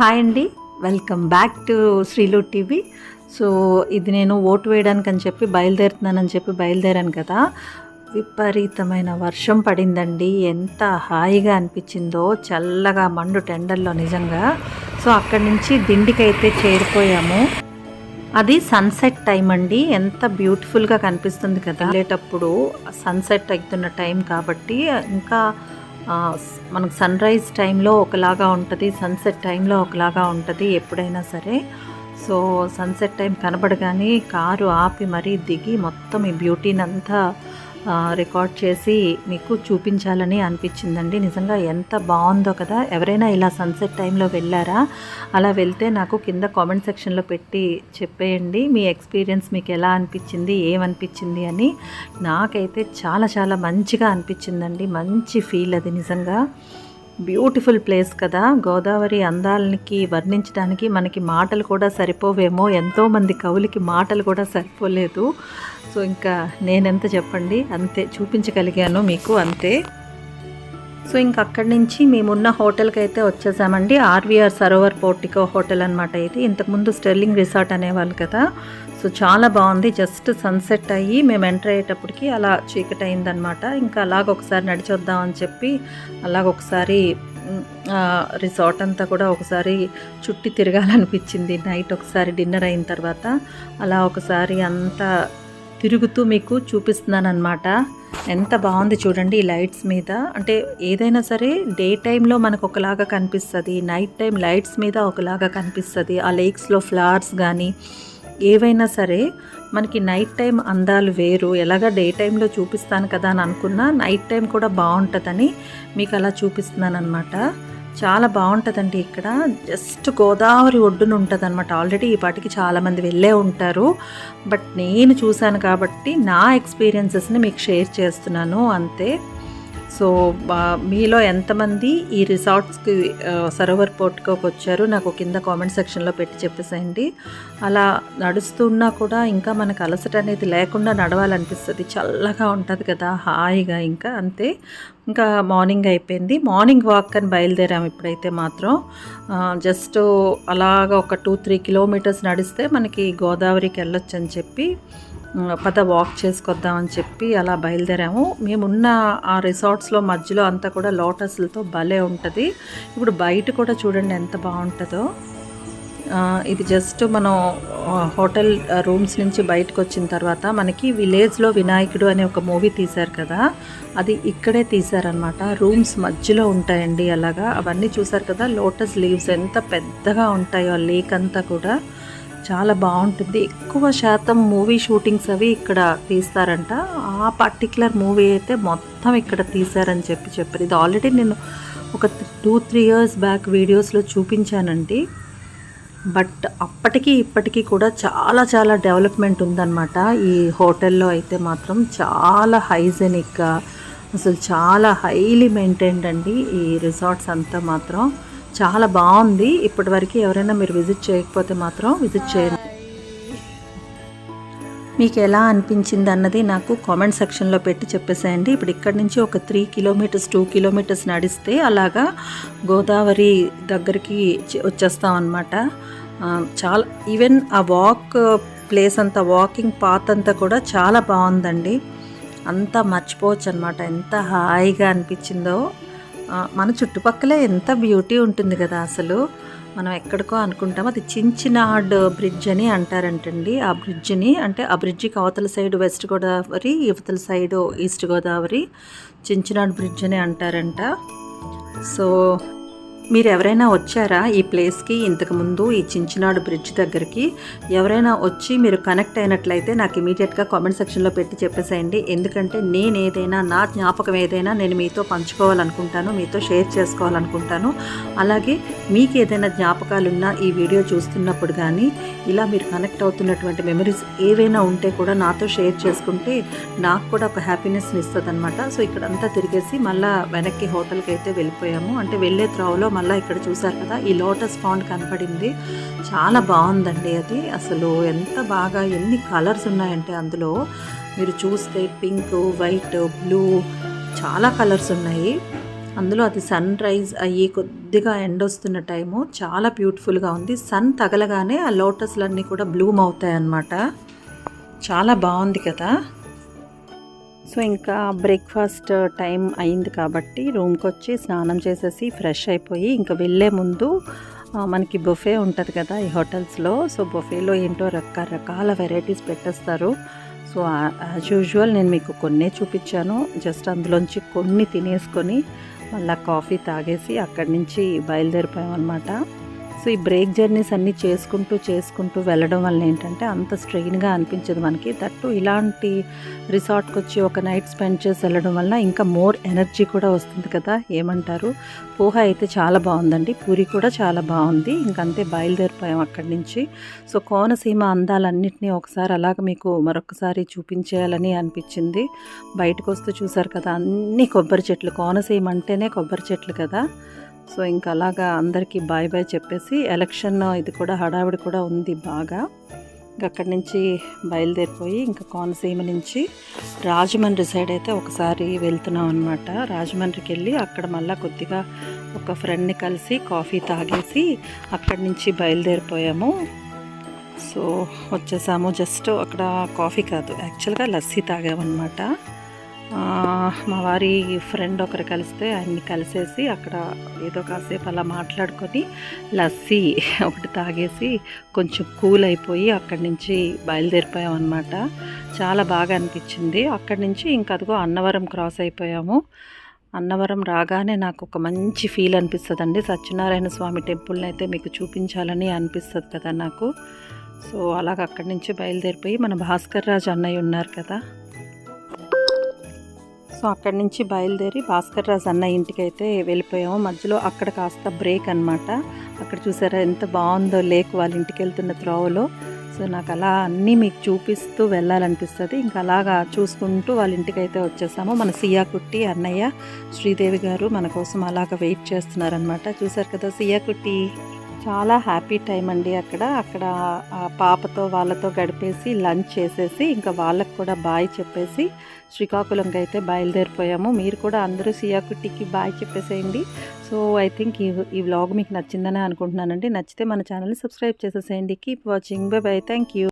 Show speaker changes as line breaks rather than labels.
Hi అండి. Welcome back to Srilu TV. So ఇది నేను ఓటు వేయడానికి అని చెప్పి బయలుదేరుతున్నానని చెప్పి బయలుదేరాను కదా. విపరీతమైన వర్షం పడిందండి. ఎంత హాయిగా అనిపించిందో చల్లగా మండు టెండర్లో నిజంగా. సో అక్కడి నుంచి దిండికైతే చేరిపోయాము. అది సన్సెట్ టైం అండి. ఎంత బ్యూటిఫుల్గా కనిపిస్తుంది కదా. వెళ్ళేటప్పుడు సన్సెట్ అవుతున్న టైం కాబట్టి ఇంకా మనకు సన్ రైజ్ టైంలో ఒకలాగా ఉంటుంది సన్సెట్ టైంలో ఒకలాగా ఉంటుంది ఎప్పుడైనా సరే. సో సన్సెట్ టైం కనబడగానే కారు ఆపి మరీ దిగి మొత్తం ఈ బ్యూటీని అంతా రికార్డ్ చేసి మీకు చూపించాలని అనిపించిందండి. నిజంగా ఎంత బాగుందో కదా. ఎవరైనా ఇలా సన్సెట్ టైంలో వెళ్ళారా? అలా వెళ్తే నాకు కింద కామెంట్ సెక్షన్లో పెట్టి చెప్పేయండి. మీ ఎక్స్పీరియన్స్ మీకు ఎలా అనిపించింది? ఏమనిపించింది అని నాకైతే చాలా చాలా మంచిగా అనిపించిందండి. మంచి ఫీల్ అది నిజంగా. బ్యూటిఫుల్ ప్లేస్ కదా. గోదావరి అందాలకి వర్ణించడానికి మనకి మాటలు కూడా సరిపోవేమో. ఎంతోమంది కవులకి మాటలు కూడా సరిపోలేదు. సో ఇంకా నేనెంత చెప్పండి? అంతే చూపించగలిగాను మీకు అంతే. సో ఇంక అక్కడి నుంచి మేమున్న హోటల్కి అయితే వచ్చేసామండి. ఆర్వీఆర్ సరోవర్ పోర్టికో హోటల్ అనమాట ఇది. ఇంతకుముందు స్టెర్లింగ్ రిసార్ట్ అనేవాళ్ళు కదా. సో చాలా బాగుంది. జస్ట్ సన్సెట్ అయ్యి మేము ఎంటర్ అయ్యేటప్పటికి అలా చీకటి అయిందనమాట ఇంకా అలాగ ఒకసారి నడిచొద్దామని చెప్పి అలాగ ఒకసారి రిసార్ట్ అంతా కూడా ఒకసారి చుట్టి తిరగాలనిపించింది. నైట్ ఒకసారి డిన్నర్ అయిన తర్వాత అలా ఒకసారి అంతా తిరుగుతూ మీకు చూపిస్తున్నాను అనమాట ఎంత బాగుంది చూడండి ఈ లైట్స్ మీద. అంటే ఏదైనా సరే డే టైంలో మనకు ఒకలాగా కనిపిస్తుంది నైట్ టైం లైట్స్ మీద ఒకలాగా కనిపిస్తుంది. ఆ లేక్స్లో ఫ్లవర్స్ కానీ ఏవైనా సరే మనకి నైట్ టైం అందాలు వేరు. ఎలాగ డే టైంలో చూపిస్తాను కదా అని అనుకున్నా నైట్ టైం కూడా బాగుంటుందని మీకు అలా చూపిస్తున్నాను అనమాట చాలా బాగుంటుందండి ఇక్కడ. జస్ట్ గోదావరి ఒడ్డున ఉంటుంది అనమాట ఆల్రెడీ ఈ పాటికి చాలామంది వెళ్ళే ఉంటారు. బట్ నేను చూశాను కాబట్టి నా ఎక్స్పీరియన్సెస్ని మీకు షేర్ చేస్తున్నాను. అంతే. సో బా- మీలో ఎంతమంది ఈ రిసార్ట్స్కి సరోవర్ పోర్ట్కోకి వచ్చారు నాకు కింద కామెంట్ సెక్షన్లో పెట్టి చెప్పేసేయండి. అలా నడుస్తున్నా కూడా ఇంకా మనకు అలసట అనేది లేకుండా నడవాలనిపిస్తుంది. చల్లగా ఉంటుంది కదా హాయిగా ఇంకా అంతే. ఇంకా మార్నింగ్ అయిపోయింది. మార్నింగ్ వాక్ అని బయలుదేరాము ఇప్పుడైతే మాత్రం. జస్ట్ అలాగ ఒక టూ త్రీ కిలోమీటర్స్ నడిస్తే మనకి గోదావరికి వెళ్ళొచ్చు అని చెప్పి పద వాక్ చేసుకొద్దామని చెప్పి అలా బయలుదేరాము. మేమున్న ఆ రిసార్ట్స్లో మధ్యలో అంతా కూడా లోటస్లతో భలే ఉంటుంది. ఇప్పుడు బయట కూడా చూడండి ఎంత బాగుంటుందో. ఇది జస్ట్ మనం హోటల్ రూమ్స్ నుంచి బయటకు వచ్చిన తర్వాత మనకి విలేజ్లో వినాయకుడు అనే ఒక మూవీ తీశారు కదా. అది ఇక్కడే తీశారనమాట రూమ్స్ మధ్యలో ఉంటాయండి అలాగా. అవన్నీ చూసారు కదా లోటస్ లీవ్స్ ఎంత పెద్దగా ఉంటాయో ఆ లేక్ అంతా కూడా. చాలా బాగుంటుంది. ఎక్కువ శాతం మూవీ షూటింగ్స్ అవి ఇక్కడ తీస్తారంట. ఆ పర్టికులర్ మూవీ అయితే మొత్తం ఇక్కడ తీశారని చెప్పి చెప్పారు. ఇది ఆల్రెడీ నేను ఒక టూ త్రీ ఇయర్స్ బ్యాక్ వీడియోస్లో చూపించానండి. బట్ అప్పటికి ఇప్పటికీ కూడా చాలా చాలా డెవలప్మెంట్ ఉందన్నమాట. ఈ హోటల్లో అయితే మాత్రం చాలా హైజెనిక్గా అసలు చాలా హైలీ మెయింటైన్డ్ అండి ఈ రిసార్ట్స్ అంతా మాత్రం. చాలా బాగుంది. ఇప్పటివరకు ఎవరైనా మీరు విజిట్ చేయకపోతే మాత్రం విజిట్ చేయండి. మీకు ఎలా అనిపించింది అన్నది నాకు కామెంట్ సెక్షన్లో పెట్టి చెప్పేసేయండి. ఇప్పుడు ఇక్కడ నుంచి ఒక త్రీ కిలోమీటర్స్ టూ కిలోమీటర్స్ నడిస్తే అలాగా గోదావరి దగ్గరికి వచ్చేస్తాం అనమాట చాలా ఈవెన్ ఆ వాక్ ప్లేస్ అంతా వాకింగ్ పాత్ అంతా కూడా చాలా బాగుందండి. అంతా మర్చిపోవచ్చు అనమాట ఎంత హాయిగా అనిపించిందో. మన చుట్టుపక్కలే ఎంత బ్యూటీ ఉంటుంది కదా అసలు. మనం ఎక్కడికో అనుకుంటాం. అది చించినాడ్ బ్రిడ్జ్ అని అంటారంటండి. ఆ బ్రిడ్జిని అంటే ఆ బ్రిడ్జికి అవతల సైడ్ వెస్ట్ గోదావరి ఇవతల side east Godavari Chinchinada bridge అని అంటారంట. సో మీరు ఎవరైనా వచ్చారా ఈ ప్లేస్కి? ఇంతకుముందు ఈ చించినాడు బ్రిడ్జ్ దగ్గరికి. ఎవరైనా వచ్చి మీరు కనెక్ట్ అయినట్లయితే నాకు ఇమీడియట్గా కామెంట్ సెక్షన్లో పెట్టి చెప్పేసేయండి. ఎందుకంటే నేను ఏదైనా నా జ్ఞాపకం ఏదైనా నేను మీతో పంచుకోవాలనుకుంటాను మీతో షేర్ చేసుకోవాలనుకుంటాను. అలాగే మీకు ఏదైనా జ్ఞాపకాలున్నా ఈ వీడియో చూస్తున్నప్పుడు కానీ ఇలా మీరు కనెక్ట్ అవుతున్నటువంటి మెమరీస్ ఏవైనా ఉంటే కూడా నాతో షేర్ చేసుకుంటే నాకు కూడా ఒక హ్యాపీనెస్ని ఇస్తుంది అనమాట సో ఇక్కడంతా తిరిగేసి మళ్ళీ వెనక్కి హోటల్కి అయితే వెళ్ళిపోయాము. అంటే వెళ్ళే త్రోవలో మళ్ళీ ఇక్కడ చూసారు కదా ఈ లోటస్ పాండ్ కనపడింది. చాలా బాగుందండి అది. అసలు ఎంత బాగా ఎన్ని కలర్స్ ఉన్నాయంటే అందులో. మీరు చూస్తే పింక్ వైట్ బ్లూ చాలా కలర్స్ ఉన్నాయి. అందులో అది సన్ రైజ్ అయ్యి కొద్దిగా ఎండ్ వస్తున్న టైము చాలా బ్యూటిఫుల్గా ఉంది. సన్ తగలగానే ఆ లోటస్లన్నీ కూడా బ్లూమ్ అవుతాయి అన్నమాట. చాలా బాగుంది కదా? సో ఇంకా బ్రేక్ఫాస్ట్ టైం అయింది కాబట్టి రూమ్కి వచ్చి స్నానం చేసేసి ఫ్రెష్ అయిపోయి ఇంకా వెళ్ళే ముందు మనకి బొఫే ఉంటుంది కదా ఈ హోటల్స్లో సో బొఫేలో ఏంటో రకరకాల వెరైటీస్ పెట్టేస్తారు. సో యాజ్ యూజువల్ నేను మీకు కొన్నే చూపించాను. జస్ట్ అందులోంచి కొన్ని తినేసుకొని మళ్ళీ కాఫీ తాగేసి అక్కడి నుంచి బయలుదేరిపోయాం అనమాట సో ఈ బ్రేక్ జర్నీస్ అన్నీ చేసుకుంటూ చేసుకుంటూ వెళ్ళడం వల్ల ఏంటంటే అంత స్ట్రెయిన్గా అనిపించదు మనకి. దట్టు ఇలాంటి రిసార్ట్కి వచ్చి ఒక నైట్ స్పెండ్ చేసి వెళ్ళడం వల్ల ఇంకా మోర్ ఎనర్జీ కూడా వస్తుంది కదా. ఏమంటారు? పోహ అయితే చాలా బాగుందండి. పూరి కూడా చాలా బాగుంది. ఇంకంతే బయలుదేరిపోయాం అక్కడి నుంచి. సో కోనసీమ అందాలన్నింటినీ ఒకసారి అలాగ మీకు మరొకసారి చూపించేయాలని అనిపించింది. బయటకు వస్తూ చూసారు కదా అన్ని కొబ్బరి చెట్లు. కోనసీమ అంటేనే కొబ్బరి చెట్లు కదా. సో ఇంకా అలాగా అందరికీ బాయ్ బాయ్ చెప్పేసి ఎలక్షన్ ఇది కూడా హడావిడి కూడా ఉంది బాగా. ఇంకా అక్కడి నుంచి బయలుదేరిపోయి ఇంకా కోనసీమ నుంచి రాజమండ్రి సైడ్ అయితే ఒకసారి వెళ్తున్నాం అనమాట రాజమండ్రికి వెళ్ళి అక్కడ మళ్ళీ కొద్దిగా ఒక ఫ్రెండ్ని కలిసి కాఫీ తాగేసి అక్కడి నుంచి బయలుదేరిపోయాము. సో వచ్చేసాము. జస్ట్ అక్కడ కాఫీ కాదు యాక్చువల్గా లస్సీ తాగామన్నమాట. మా వారి ఫ్రెండ్ ఒకరు కలిస్తే ఆయన్ని కలిసేసి అక్కడ ఏదో కాసేపు అలా మాట్లాడుకొని లస్సీ ఒకటి తాగేసి కొంచెం కూల్ అయిపోయి అక్కడి నుంచి బయలుదేరిపోయాం అనమాట చాలా బాగా అనిపించింది. అక్కడి నుంచి ఇంకా అదిగో అన్నవరం క్రాస్ అయిపోయాము. అన్నవరం రాగానే నాకు ఒక మంచి ఫీల్ అనిపిస్తుంది అండి సత్యనారాయణ స్వామి టెంపుల్ని అయితే మీకు చూపించాలని అనిపిస్తుంది కదా నాకు. సో అలాగ అక్కడి నుంచి బయలుదేరిపోయి మన భాస్కర్ రాజు అన్నయ్య ఉన్నారు కదా. సో అక్కడి నుంచి బయలుదేరి భాస్కర్ రాజు అన్న ఇంటికి అయితే వెళ్ళిపోయాము. మధ్యలో అక్కడ కాస్త బ్రేక్ అన్నమాట. అక్కడ చూసారా ఎంత బాగుందో లేక్ వాళ్ళ ఇంటికి వెళ్తున్న త్రోవలో. సో నాకు అలా అన్నీ మీకు చూపిస్తూ వెళ్ళాలనిపిస్తుంది. ఇంకా అలాగా చూసుకుంటూ వాళ్ళ ఇంటికి అయితే వచ్చేసాము. మన సియాకుట్టి అన్నయ్య శ్రీదేవి గారు మన కోసం అలాగ వెయిట్ చేస్తున్నారనమాట చూసారు కదా సియాకుట్టి చాలా హ్యాపీ టైం అండి అక్కడ. అక్కడ పాపతో వాళ్ళతో గడిపేసి లంచ్ చేసేసి ఇంకా వాళ్ళకు కూడా బాయ్ చెప్పేసి శ్రీకాకుళంకి అయితే బయలుదేరిపోయాము. మీరు కూడా అందరూ సియాకుట్టికి బాయ్ చెప్పేసేయండి. సో ఐ థింక్ ఈ ఈ వ్లాగ్ మీకు నచ్చిందని అనుకుంటున్నానండి. నచ్చితే మన ఛానల్ని సబ్స్క్రైబ్ చేసేసేయండి. Keep watching. Bye bye. Thank you